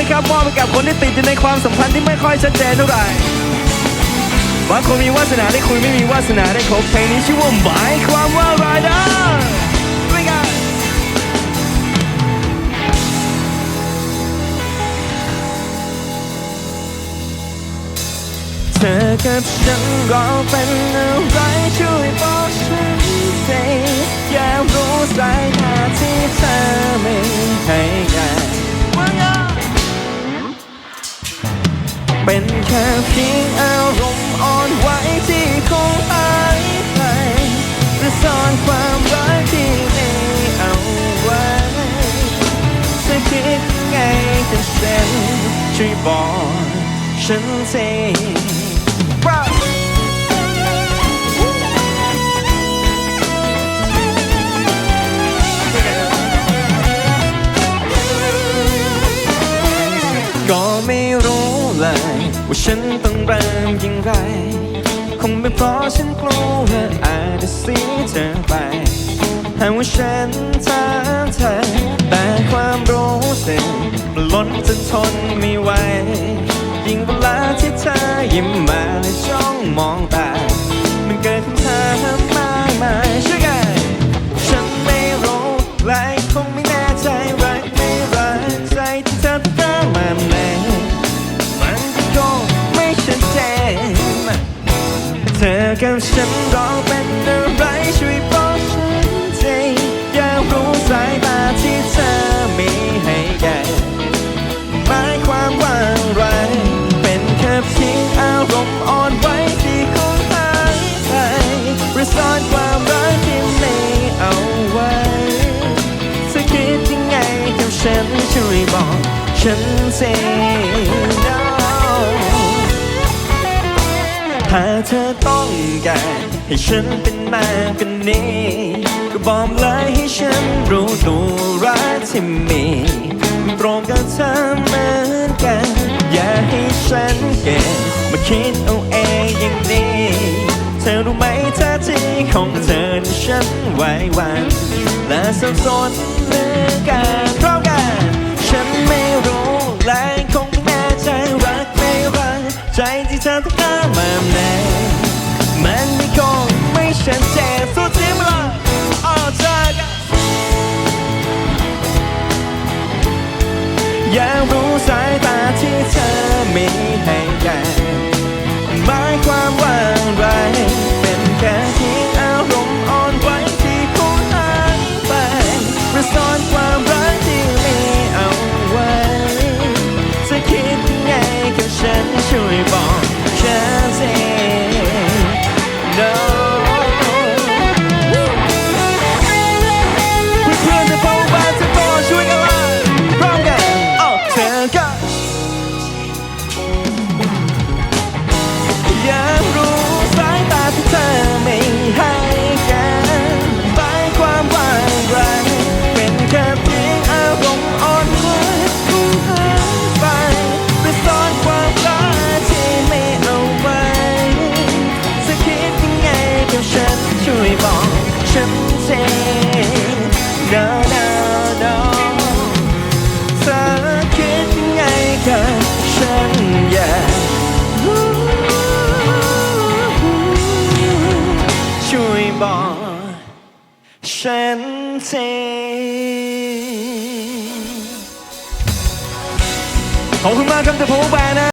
นะครับมอบไปกับคนที่ติดอยู่ในความสัมพันธ์ที่ไม่ค่อยชัดเจนเท่าไหร่บางคนมีวาสนาได้คุยไม่มีวาสนาได้คบเพลงนี้ชื่อว่าหมายความว่าไรเดอไม่กันเธอกับฉันเราเป็นอะไรช่ว เป็นแค่เพียงอารมณ์อ่อนไหวที่คงหายไปหรือซ่อนความรักที่ไม่เอาไว้เธอคิดไงกับฉันช่วยบอกฉันทีก็ไม่รู้ เลย ว่าฉันต้องเริ่มอย่างไร คงเป็นเพราะฉันกลัวว่าอาจจะเสียเธอไปหากว่าฉันถามเธอแต่ความรู้สึกมันล้นจนทนไม่ไหวยิ่งเวลาที่เธอยิ้มมาและจ้องมองตา กับฉันเราเป็นอะไรช่วยบอกฉันทีอยากรู้สายตาที่เธอมีให้แกหมายความว่าอะไร เป็นแค่เพียงอารมณ์อ่อนไหวที่คงหายไปหรือซ่อนความรักที่ไม่เอาไว้เธอคิดยังไงกับฉันช่วยบอกฉันสิ no ถ้าเธอต้อง การให้ฉันเป็นมากกว่านี้ ก็บอกเลยให้ฉันรู้ตัวรักที่มีมันตรงกับเธอเหมือนกัน อย่าให้ฉันเก็บมาคิดเอาเองอย่างนี้ เธอรู้ไหมท่าทีของเธอที่ฉันไหวหวันและสับสนเหมือนกัน no no no เธอคิดยังไงกับฉันอยากช่วยบอกฉันทีขอบคุณมากครับเดอะโพแบนนะ